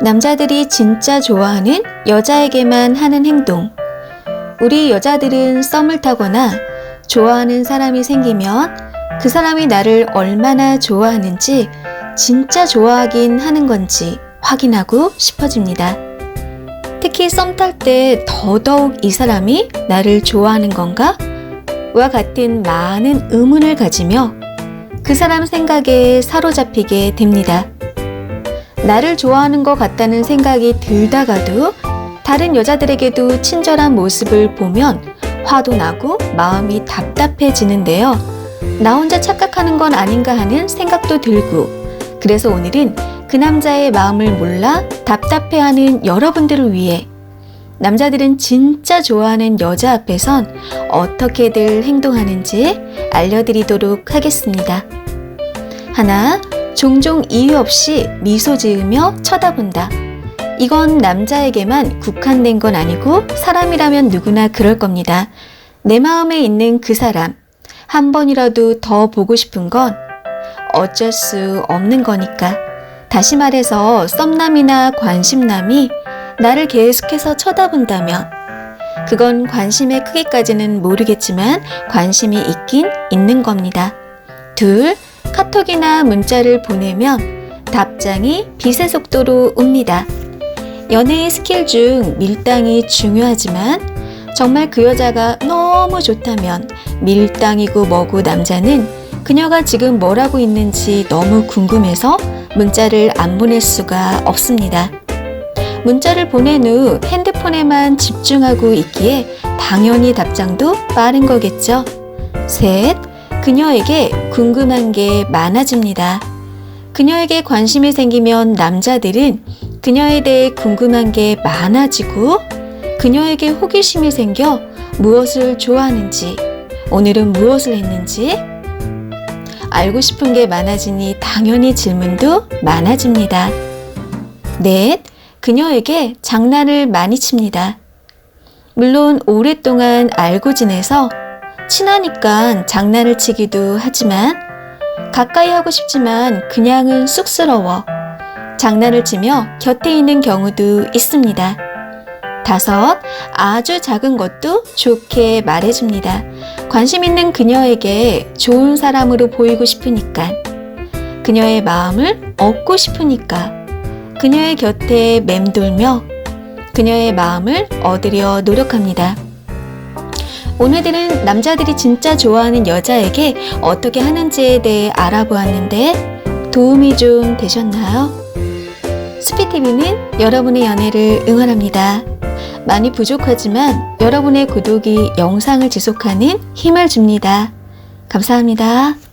남자들이 진짜 좋아하는 여자에게만 하는 행동. 우리 여자들은 썸을 타거나 좋아하는 사람이 생기면 그 사람이 나를 얼마나 좋아하는지 진짜 좋아하긴 하는 건지 확인하고 싶어집니다. 특히 썸 탈 때 더더욱 이 사람이 나를 좋아하는 건가? 와 같은 많은 의문을 가지며 그 사람 생각에 사로잡히게 됩니다. 나를 좋아하는 것 같다는 생각이 들다가도 다른 여자들에게도 친절한 모습을 보면 화도 나고 마음이 답답해지는데요. 나 혼자 착각하는 건 아닌가 하는 생각도 들고 그래서 오늘은 그 남자의 마음을 몰라 답답해하는 여러분들을 위해 남자들은 진짜 좋아하는 여자 앞에선 어떻게들 행동하는지 알려드리도록 하겠습니다. 하나, 종종 이유 없이 미소 지으며 쳐다본다. 이건 남자에게만 국한된 건 아니고 사람이라면 누구나 그럴 겁니다. 내 마음에 있는 그 사람, 한 번이라도 더 보고 싶은 건 어쩔 수 없는 거니까. 다시 말해서 썸남이나 관심남이 나를 계속해서 쳐다본다면 그건 관심의 크기까지는 모르겠지만 관심이 있긴 있는 겁니다. 둘, 카톡이나 문자를 보내면 답장이 빛의 속도로 옵니다. 연애의 스킬 중 밀당이 중요하지만 정말 그 여자가 너무 좋다면 밀당이고 뭐고 남자는 그녀가 지금 뭘 하고 있는지 너무 궁금해서 문자를 안 보낼 수가 없습니다. 문자를 보낸 후 핸드폰에만 집중하고 있기에 당연히 답장도 빠른 거겠죠. 셋, 그녀에게 궁금한 게 많아집니다. 그녀에게 관심이 생기면 남자들은 그녀에 대해 궁금한 게 많아지고 그녀에게 호기심이 생겨 무엇을 좋아하는지, 오늘은 무엇을 했는지 알고 싶은 게 많아지니 당연히 질문도 많아집니다. 넷, 그녀에게 장난을 많이 칩니다. 물론 오랫동안 알고 지내서 친하니까 장난을 치기도 하지만 가까이 하고 싶지만 그냥은 쑥스러워 장난을 치며 곁에 있는 경우도 있습니다. 다섯, 아주 작은 것도 좋게 말해줍니다. 관심 있는 그녀에게 좋은 사람으로 보이고 싶으니까, 그녀의 마음을 얻고 싶으니까, 그녀의 곁에 맴돌며 그녀의 마음을 얻으려 노력합니다. 오늘들은 남자들이 진짜 좋아하는 여자에게 어떻게 하는지에 대해 알아보았는데 도움이 좀 되셨나요? 스피TV는 여러분의 연애를 응원합니다. 많이 부족하지만 여러분의 구독이 영상을 지속하는 힘을 줍니다. 감사합니다.